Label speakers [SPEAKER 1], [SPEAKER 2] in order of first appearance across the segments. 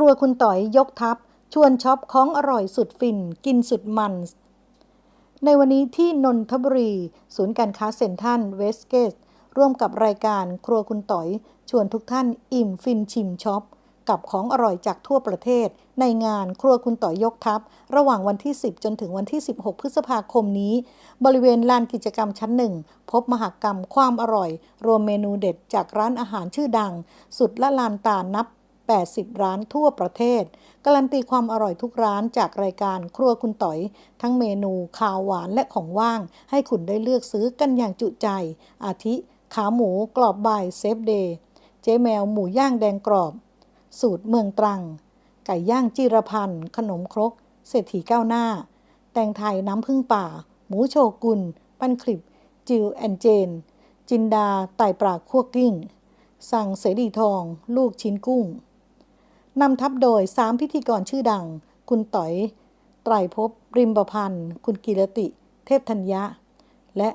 [SPEAKER 1] ครัวคุณต่อยยกทัพ ชวนช็อปของอร่อยสุดฟิน กินสุดมัน ในวันนี้ที่นนทบุรี ศูนย์การค้าเซ็นทรัลเวสเกตร่วมกับรายการครัวคุณต่อย ชวนทุกท่านอิ่มฟินชิมช็อป กับของอร่อยจากทั่วประเทศ ในงานครัวคุณต่อยยกทัพ ระหว่างวันที่ 10 จนถึงวันที่ 16 พฤษภาคมนี้ บริเวณลานกิจกรรมชั้นหนึ่ง พบมหากรรมความอร่อย รวมเมนูเด็ดจากร้านอาหารชื่อดัง สุดละลานตานับ 80 ร้านทั่วประเทศ การันตีความอร่อยทุกร้านจากรายการครัวคุณต่อย ทั้งเมนูขาวหวานและของว่าง ให้คุณได้เลือกซื้อกันอย่างจุใจ อาทิ ขาหมูกรอบบายเซฟเดย์เจ๊แมวหมูย่างแดงกรอบ สูตรเมืองตรัง ไก่ย่างจีรพันธ์ขนมครก เศรษฐีก้าวหน้า แตงไทยน้ำพึ่งป่า หมูโชกุนปั้นคลิป จิวแอนเจน จินดาไต่ปลาคั่วกิ้ง สั่งเสรีทอง ลูกชิ้นกุ้ง นำทัพโดย 3 พิธีกรชื่อดัง คุณต๋อย ไตรภพริมประพันธ์ คุณกีรติ เทพธัญญะ และ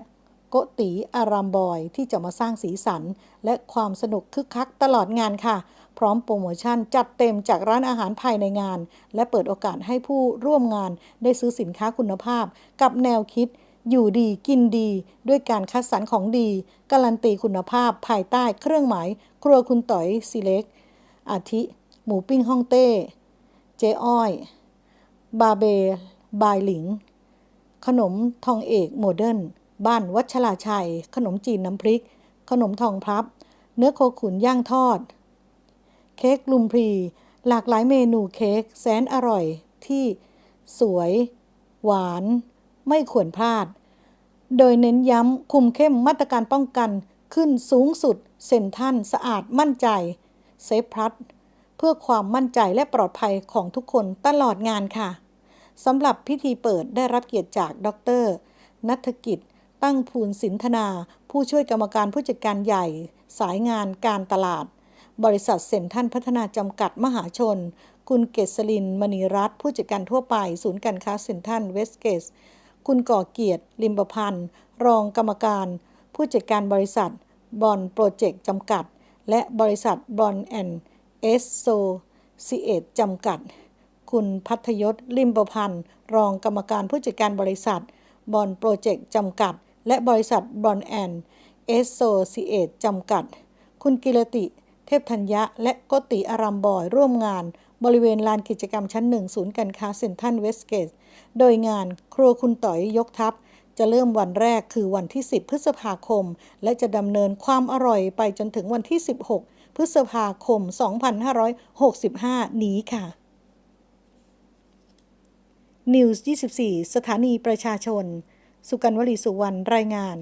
[SPEAKER 1] โกติอารามบอยที่จะมาสร้างสีสัน และความสนุกคึกคักตลอดงานค่ะ พร้อมโปรโมชั่นจัดเต็มจากร้านอาหารภายในงาน และเปิดโอกาสให้ผู้ร่วมงานได้ซื้อสินค้าคุณภาพ กับแนวคิด อยู่ดีกินดี ด้วยการคัดสรรของดี การันตีคุณภาพภายใต้เครื่องหมาย ครัวคุณต๋อยซีเล็กอาทิ หมูปิ้งฮ่องเต้ เจ๊อ้อย บาเบบายหลิง ขนมทองเอกโมเดิร์นบ้านวัชราชัย ขนมจีนน้ำพริก ขนมทองพลับ เนื้อโคขุนย่างทอด เค้กลุมพรี หลากหลายเมนูเค้กแสนอร่อยที่สวย หวาน ไม่ควรพลาด โดยเน้นย้ำคุมเข้มมาตรการป้องกันขึ้นสูงสุดเซ็นทรันสะอาดมั่นใจ เซฟพลัส พื่อความมั่นใจและปลอดภัยของทุกคนตลอดงานค่ะสำหรับพิธีเปิดได้รับเกียรติจากดรนัฐกิจ ตั้งภูลสินธนา ผู้ช่วยกรรมการผู้จัดการใหญ่ สายงานการตลาด บริษัทเซ็นทรัลพัฒนาจำกัดมหาชน คุณเกษรินมณีรัตน์ผู้จัดการทั่วไป ศูนย์การค้าเซ็นทรัลเวสเกตคุณก่อเกียรติ ลิมประพันธ์ รองกรรมการ ผู้จัดการบริษัท บอลโปรเจกต์จำกัด และบริษัทบอลแอนด์ เอสโซซีเอตจำกัด คุณพัทยศลิมประพันธ์ รองกรรมการผู้จัดการบริษัท บอลโปรเจกต์จำกัด และบริษัทบอลแอนเอสโซซีเอตจำกัด คุณกิรติ เทพธัญญะ และกติอารามบอยร่วมงาน บริเวณลานกิจกรรมชั้นหนึ่งศูนย์การค้าเซ็นทรัลเวสเกต โดยงานครัวคุณต่อยยกทัพจะเริ่มวันแรกคือวันที่ 10 พฤษภาคม และจะดำเนินความอร่อยไปจนถึงวันที่ 16 พฤษภาคม 2565 นี้ค่ะ News 24 สถานีประชาชน สุกันวลีสุวรรณรายงาน